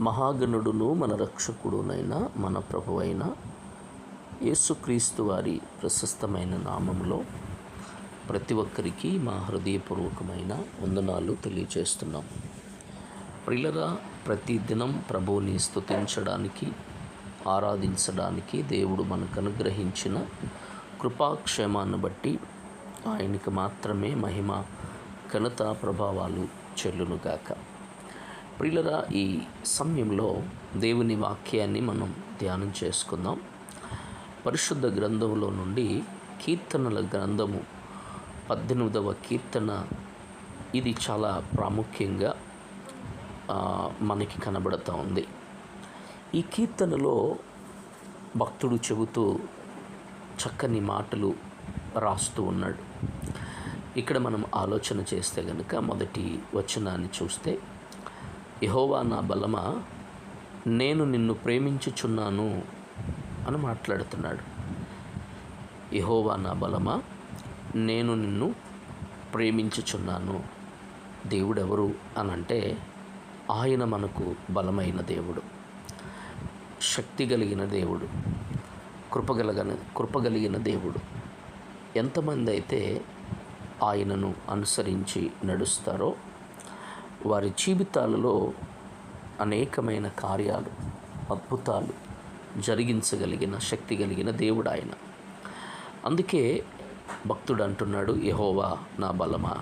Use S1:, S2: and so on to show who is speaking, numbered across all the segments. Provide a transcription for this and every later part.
S1: మహాగణుడును మన రక్షకుడునైన మన ప్రభువైన యేసుక్రీస్తు వారి ప్రశస్తమైన నామంలో ప్రతి ఒక్కరికి మా హృదయపూర్వకమైన వందనాలు తెలియచేస్తున్నాం. ప్రిలరా ప్రతి దినం ప్రభువుని స్థుతించడానికి ఆరాధించడానికి దేవుడు మనకు అనుగ్రహించిన కృపాక్షేమాన్ని బట్టి ఆయనకి మాత్రమే మహిమ ఘనత ప్రభావాలు చెల్లునుగాక. ప్రియులరా ఈ సమయంలో దేవుని వాక్యాన్ని మనం ధ్యానం చేసుకుందాం. పరిశుద్ధ గ్రంథంలో నుండి కీర్తనల గ్రంథము పద్దెనిమిదవ కీర్తన. ఇది చాలా ప్రాముఖ్యంగా మనకి కనబడుతూ ఉంది. ఈ కీర్తనలో భక్తుడు చెబుతూ చక్కని మాటలు రాస్తూ ఉన్నాడు. ఇక్కడ మనం ఆలోచన చేస్తే కనుక మొదటి వచనాన్ని చూస్తే యహోవా నా బలమా? నేను నిన్ను ప్రేమించుచున్నాను అని మాట్లాడుతున్నాడు. యహోవా నా బలమా? నేను నిన్ను ప్రేమించుచున్నాను. దేవుడెవరు అని అంటే ఆయన మనకు బలమైన దేవుడు శక్తి కలిగిన దేవుడు కృపగలగన కృపగలిగిన దేవుడు. ఎంతమంది అయితే ఆయనను అనుసరించి నడుస్తారో వారి జీవితాలలో అనేకమైన కార్యాలు అద్భుతాలు జరిగించగలిగిన శక్తి కలిగిన దేవుడు ఆయన. అందుకే భక్తుడు అంటున్నాడు యహోవా నా బలమా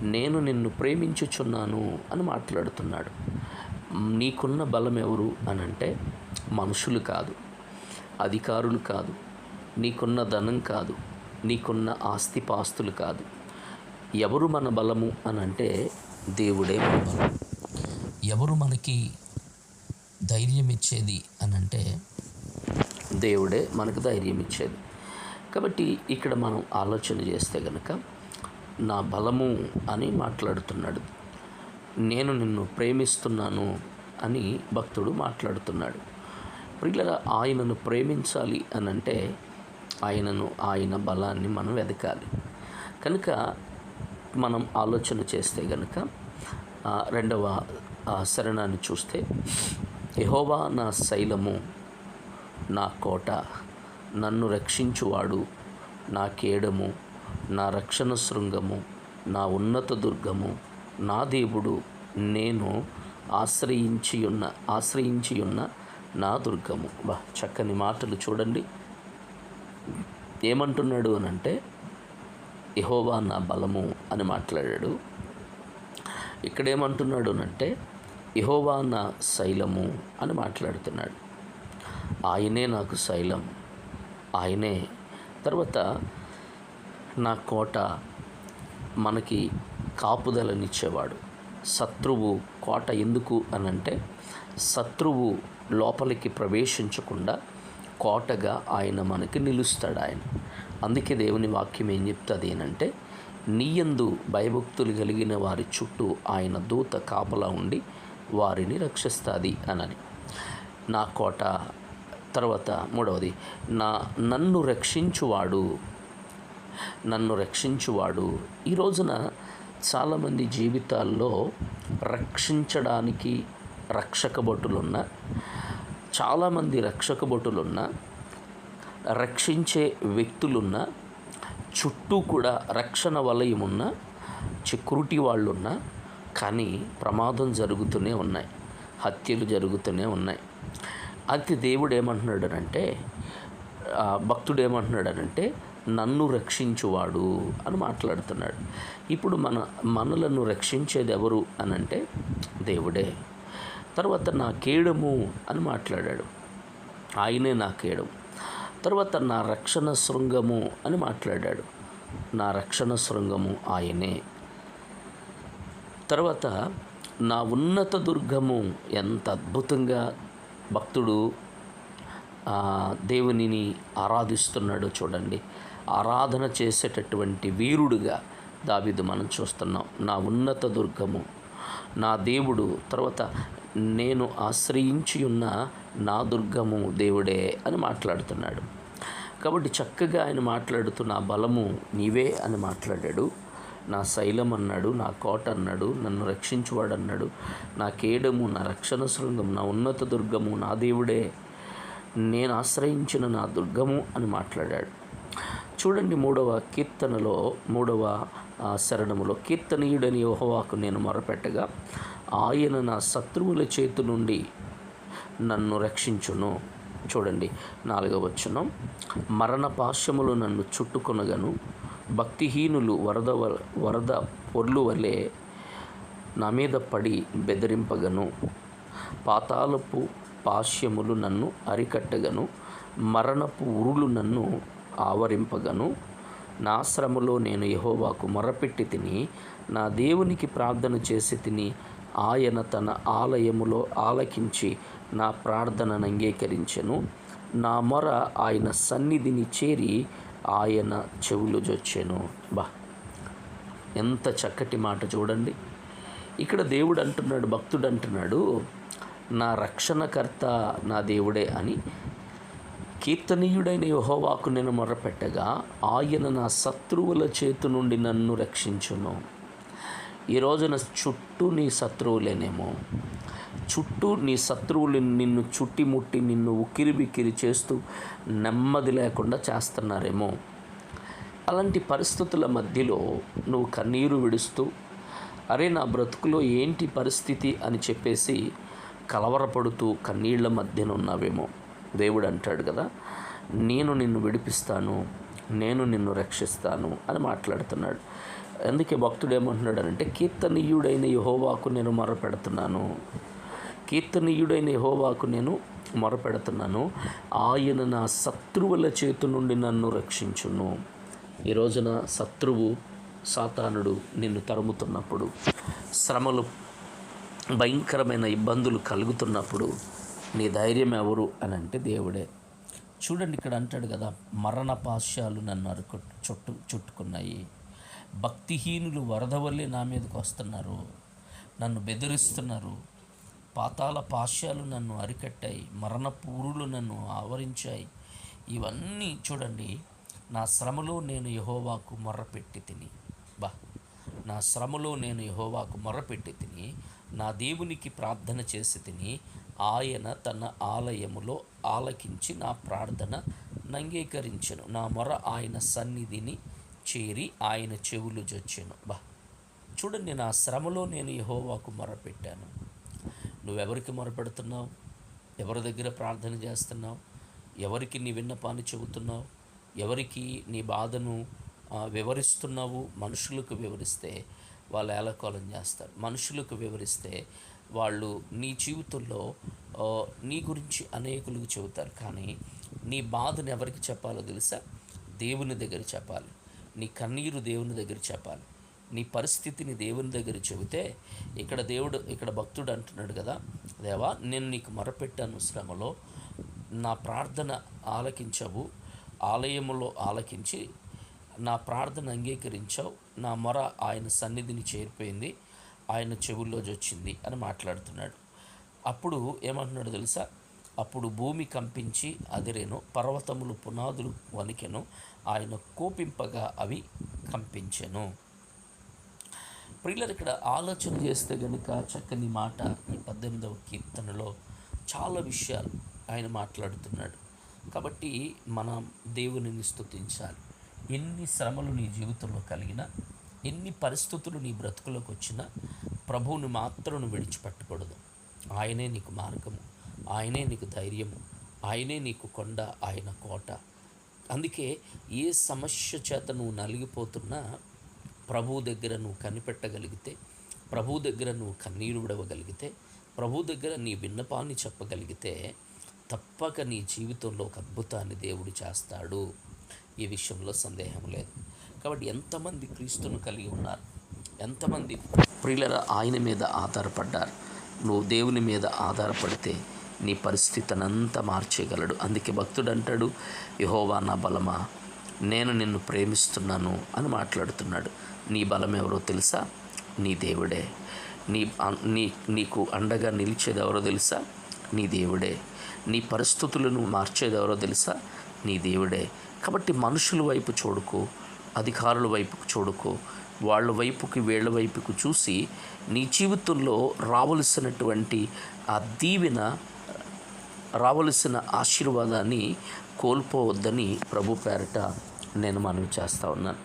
S1: నేను నిన్ను ప్రేమించుచున్నాను అని మాట్లాడుతున్నాడు. నీకున్న బలం ఎవరు అని అంటే మనుషులు కాదు అధికారులు కాదు నీకున్న ధనం కాదు నీకున్న ఆస్తిపాస్తులు కాదు. ఎవరు మన బలము అని అంటే దేవుడే ఎవరు మనకి ధైర్యం ఇచ్చేది అని అంటే దేవుడే మనకు ధైర్యం ఇచ్చేది కాబట్టి ఇక్కడ మనం ఆలోచన చేస్తే కనుక నా బలము అని మాట్లాడుతున్నాడు. నేను నిన్ను ప్రేమిస్తున్నాను అని భక్తుడు మాట్లాడుతున్నాడు. ప్రియులరా ఆయనను ప్రేమించాలి అనంటే ఆయనను ఆయన బలాన్ని మనం వెతకాలి కనుక మనం ఆలోచన చేస్తే గనుక రెండవ ఆ, శరణాన్ని చూస్తే యహోవా నా శైలము నా కోట నన్ను రక్షించువాడు నా కేడము నా రక్షణ శృంగము నా ఉన్నత దుర్గము నా దేవుడు నేను ఆశ్రయించి ఉన్న ఆశ్రయించి ఉన్న నా దుర్గము. బా చక్కని మాటలు చూడండి. ఏమంటున్నాడు అని అంటే యహోవా నా బలము అని మాట్లాడాడు. ఇక్కడ ఏమంటున్నాడు అంటే యహోవా నా శైలము అని మాట్లాడుతున్నాడు. ఆయనే నాకు శైలం. ఆయనే. తర్వాత నా కోట మనకి కాపుదలనిచ్చేవాడు. శత్రువు కోట ఎందుకు అనంటే శత్రువు లోపలికి ప్రవేశించకుండా కోటగా ఆయన మనకి నిలుస్తాడు ఆయన అందుకే దేవుని వాక్యం ఏం చెప్తుంది ఏంటంటే నీయందు భయభక్తులు కలిగిన వారి చుట్టూ ఆయన దూత కాపలా ఉండి వారిని రక్షిస్తుంది అనని. నా కోట తర్వాత మూడవది నా నన్ను రక్షించువాడు నన్ను రక్షించువాడు. ఈ రోజున చాలామంది జీవితాల్లో రక్షించడానికి రక్షక భటులున్న చాలామంది రక్షక భటులున్న రక్షించే వ్యక్తులున్న చుట్టూ కూడా రక్షణ వలయం ఉన్న సెక్యూరిటీ వాళ్ళున్న కానీ ప్రమాదం జరుగుతూనే ఉన్నాయి. హత్యలు జరుగుతూనే ఉన్నాయి. అయితే దేవుడు ఏమంటున్నాడనంటే భక్తుడు ఏమంటున్నాడనంటే నన్ను రక్షించువాడు అని మాట్లాడుతున్నాడు. ఇప్పుడు మన మనలను రక్షించేది ఎవరు అని అంటే దేవుడే. తర్వాత నా కేడము అని మాట్లాడాడు. ఆయనే నా కేడము. తర్వాత నా రక్షణ శృంగము అని మాట్లాడాడు. నా రక్షణ శృంగము ఆయనే. తర్వాత నా ఉన్నత దుర్గము ఎంత అద్భుతంగా భక్తుడు దేవునిని ఆరాధిస్తున్నాడో చూడండి. ఆరాధన చేసేటటువంటి వీరుడుగా దావిదు మనం చూస్తున్నాం. నా ఉన్నత దుర్గము నా దేవుడు తర్వాత నేను ఆశ్రయించి ఉన్న నా దుర్గము దేవుడే అని మాట్లాడుతున్నాడు. కాబట్టి చక్కగా ఆయన మాట్లాడుతూ నా బలము నీవే అని మాట్లాడాడు. నా శైలం అన్నాడు నా కోట అన్నాడు నన్ను రక్షించువాడు అన్నాడు నా కేడము నా రక్షణ శృంగం నా ఉన్నత దుర్గము నా దేవుడే. నేను ఆశ్రయించిన నా దుర్గము అని మాట్లాడాడు. చూడండి మూడవ కీర్తనలో మూడవ ఆ, శరణములో కీర్తనీయుడని యోహవాకు నేను మొరపెట్టగా ఆయన నా శత్రువుల చేతి నుండి నన్ను రక్షించును. చూడండి నాలుగవ వచనం. మరణ పాశములు నన్ను చుట్టుకొనగను. భక్తిహీనులు వరద వరద పొర్లు వలె నా మీద పడి బెదిరింపగను. పాతాళపు పాశ్యములు నన్ను అరికట్టగను. మరణపు ఉరులు నన్ను ఆవరింపగను. నా శ్రమలో నేను యహోవాకు మొరపెట్టి తిని నా దేవునికి ప్రార్థన చేసి తిని ఆయన తన ఆలయములో ఆలకించి నా ప్రార్థనను అంగీకరించెను. నా మొర ఆయన సన్నిధిని చేరి ఆయన చెవులు జొచ్చెను. బా ఎంత చక్కటి మాట చూడండి. ఇక్కడ దేవుడు అంటున్నాడు భక్తుడు అంటున్నాడు నా రక్షణకర్త నా దేవుడే అని. కీర్తనీయుడైన యహోవాకు నేను మొరపెట్టగా ఆయన నా శత్రువుల చేతి నుండి నన్ను రక్షించును. ఈ రోజున చుట్టూ నీ శత్రువులేనేమో. చుట్టూ నీ శత్రువులు నిన్ను చుట్టిముట్టి నిన్ను ఉక్కిరి బిక్కిరి చేస్తూ నెమ్మది లేకుండా చేస్తున్నారేమో. అలాంటి పరిస్థితుల మధ్యలో నువ్వు కన్నీరు విడుస్తూ అరే నా బ్రతుకులో ఏంటి పరిస్థితి అని చెప్పేసి కలవరపడుతూ కన్నీళ్ళ మధ్యన ఉన్నావేమో. దేవుడు అంటాడు కదా నేను నిన్ను విడిపిస్తాను నేను నిన్ను రక్షిస్తాను అని మాట్లాడుతున్నాడు. అందుకే భక్తుడు ఏమంటున్నాడు కీర్తనీయుడైన యహోవాకు నేను మొరపెడుతున్నాను. కీర్తనీయుడైన యహోవాకు నేను మొరపెడుతున్నాను. ఆయన నా శత్రువుల చేతి నుండి నన్ను రక్షించును. ఈ రోజున శత్రువు సాతానుడు నిన్ను తరుముతున్నప్పుడు శ్రమలు భయంకరమైన ఇబ్బందులు కలుగుతున్నప్పుడు నీ ధైర్యం ఎవరు? అని అంటే దేవుడే. చూడండి ఇక్కడ అంటాడు కదా మరణ పాశ్యాలు నన్ను అరుకు చుట్టు చుట్టుకున్నాయి. భక్తిహీనులు వరద వల్లే నా మీదకి వస్తున్నారు. నన్ను బెదిరిస్తున్నారు. పాతాల పాశ్యాలు నన్ను అరికట్టాయి. మరణ పూరులు నన్ను ఆవరించాయి. ఇవన్నీ చూడండి. నా శ్రమలో నేను యహోవాకు మొర్రపెట్టి తిని. బా. నా శ్రమలో నేను యహోవాకు మొర్రపెట్టి తిని నా దేవునికి ప్రార్థన చేసి తిని ఆయన తన ఆలయములో ఆలకించి నా ప్రార్థన నంగీకరించను నా మొర ఆయన సన్నిధిని చేరి ఆయన చెవులు జొచ్చాను. బా చూడండి నా శ్రమలో నేను యహోవాకు మొరపెట్టాను. నువ్వెవరికి మొరపెడుతున్నావు? ఎవరి దగ్గర ప్రార్థన చేస్తున్నావు? ఎవరికి నీ విన్నపాన్ని చెబుతున్నావు? ఎవరికి నీ బాధను వివరిస్తున్నావు? మనుషులకు వివరిస్తే వాళ్ళు ఏలకోలం చేస్తారు. మనుషులకు వివరిస్తే వాళ్ళు నీ జీవితంలో నీ గురించి అనేకులకు చెబుతారు. కానీ నీ బాధను ఎవరికి చెప్పాలో తెలుసా? దేవుని దగ్గర చెప్పాలి. నీ కన్నీరు దేవుని దగ్గర చెప్పాలి. నీ పరిస్థితిని దేవుని దగ్గర చెబితే ఇక్కడ దేవుడు ఇక్కడ భక్తుడు అంటున్నాడు కదా దేవా నేను నీకు మొరపెట్టాను శ్రమలో నా ప్రార్థన ఆలకించవు ఆలయములో ఆలకించి నా ప్రార్థన అంగీకరించావు నా మొర ఆయన సన్నిధిని చేరిపోయింది ఆయన చెవుల్లోజొచ్చింది అని మాట్లాడుతున్నాడు. అప్పుడు ఏమంటున్నాడు తెలుసా? అప్పుడు భూమి కంపించి అదిరేను పర్వతములు పునాదులు వణికెను ఆయన కోపింపగా అవి కంపించెను. ప్రియులరు ఇక్కడ ఆలోచన చేస్తే గనుక చక్కని మాట ఈ పద్దెనిమిదవ కీర్తనలో చాలా విషయాలు ఆయన మాట్లాడుతున్నాడు. కాబట్టి మనం దేవునిని స్తుతించాలి. ఎన్ని శ్రమలు నీ జీవితంలో కలిగినా ఎన్ని పరిస్థితులు నీ బ్రతుకులోకి వచ్చినా ప్రభువుని మాత్రం విడిచిపెట్టకూడదు. ఆయనే నీకు మార్గము. ఆయనే నీకు ధైర్యము ఆయనే నీకు కొండ ఆయన కోట. అందుకే ఏ సమస్య చేత నువ్వు నలిగిపోతున్నా ప్రభు దగ్గర నువ్వు కనిపెట్టగలిగితే ప్రభు దగ్గర నువ్వు కన్నీరు విడవగలిగితే ప్రభు దగ్గర నీ విన్నపాన్ని చెప్పగలిగితే తప్పక నీ జీవితంలో ఒక అద్భుతాన్ని దేవుడు చేస్తాడు. ఈ విషయంలో సందేహం లేదు. కాబట్టి ఎంతమంది క్రీస్తును కలిగి ఉన్నారు? ఎంతమంది ప్రియుల ఆయన మీద ఆధారపడ్డారు? నువ్వు దేవుని మీద ఆధారపడితే నీ పరిస్థితినంతా మార్చేయగలడు. అందుకే భక్తుడు అంటాడు యహోవా నా బలమా? నేను నిన్ను ప్రేమిస్తున్నాను అని మాట్లాడుతున్నాడు. నీ బలం ఎవరో తెలుసా? నీ దేవుడే. నీ నీ నీకు అండగా నిలిచేది ఎవరో తెలుసా? నీ దేవుడే. నీ పరిస్థితులను మార్చేది ఎవరో తెలుసా? నీ దేవుడే. కాబట్టి మనుషుల వైపు చూడుకో అధికారుల వైపు చూడుకో వాళ్ళ వైపుకి వీళ్ళ వైపుకు చూసి నీ జీవితంలో రావలసినటువంటి ఆ దీవెన రావలసిన ఆశీర్వాదాన్ని కోల్పోవద్దని ప్రభు పేరట నేను మనవి చేస్తూ ఉన్నాను.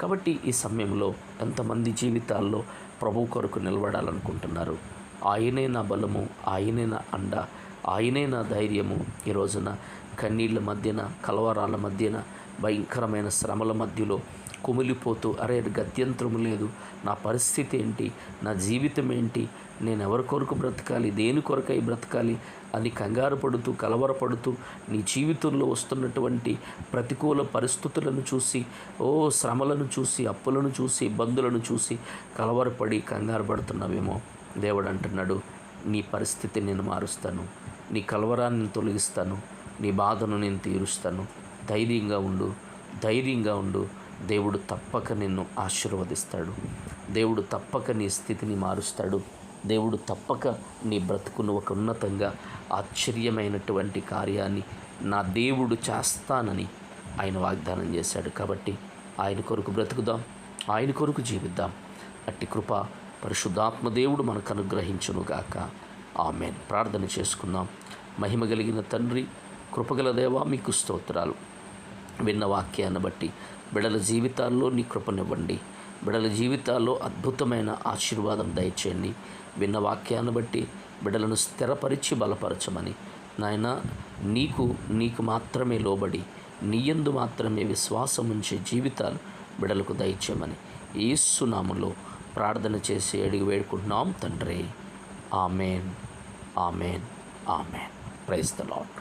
S1: కాబట్టి ఈ సమయంలో ఎంతమంది జీవితాల్లో ప్రభు కొరకు నిలబడాలనుకుంటున్నారు? ఆయనే నా బలము ఆయనే నా అండ ఆయనే నా ధైర్యము. ఈ రోజున కన్నీళ్ళ మధ్యన కలవరాల మధ్యన భయంకరమైన శ్రమల మధ్యలో కుమిలిపోతూ అరే గత్యంతరం లేదు. నా పరిస్థితి ఏంటి? నా జీవితం ఏంటి? నేను ఎవరి కొరకు బ్రతకాలి? దేని కొరకై బ్రతకాలి? అని కంగారు పడుతూ కలవరపడుతూ నీ జీవితంలో వస్తున్నటువంటి ప్రతికూల పరిస్థితులను చూసి ఓ శ్రమలను చూసి అప్పులను చూసి ఇబ్బందులను చూసి కలవరపడి కంగారు పడుతున్నావేమో. దేవుడు అంటున్నాడు నీ పరిస్థితి నేను మారుస్తాను. నీ కలవరాన్ని తొలగిస్తాను. నీ బాధను నేను తీరుస్తాను. ధైర్యంగా ఉండు. ధైర్యంగా ఉండు. దేవుడు తప్పక నిన్ను ఆశీర్వదిస్తాడు. దేవుడు తప్పక నీ స్థితిని మారుస్తాడు. దేవుడు తప్పక నీ బ్రతుకును ఒక ఉన్నతంగా ఆశ్చర్యమైనటువంటి కార్యాన్ని నా దేవుడు చేస్తానని ఆయన వాగ్దానం చేశాడు. కాబట్టి ఆయన కొరకు బ్రతుకుదాం ఆయన కొరకు జీవిద్దాం. అట్టి కృప పరిశుద్ధాత్మ దేవుడు మనకు అనుగ్రహించునుగాక ఆమెన్. ప్రార్థన చేసుకుందాం. మహిమ కలిగిన తండ్రి కృపగల దేవా మీకు స్తోత్రాలు. విన్న వాక్యాన్ని బట్టి బిడల జీవితాల్లో నీ కృపనివ్వండి. బిడల జీవితాల్లో అద్భుతమైన ఆశీర్వాదం దయచేయండి. విన్న వాక్యాన్ని బట్టి బిడలను స్థిరపరిచి బలపరచమని. నాయన నీకు నీకు మాత్రమే లోబడి నీయందు మాత్రమే విశ్వాసం ఉంచే జీవితాలు బిడలకు దయచేయమని. ఏసునాములో ప్రార్థన చేసి అడిగి వేడుకుంటున్నాం తండ్రి. Amen. Amen. Amen. Praise the Lord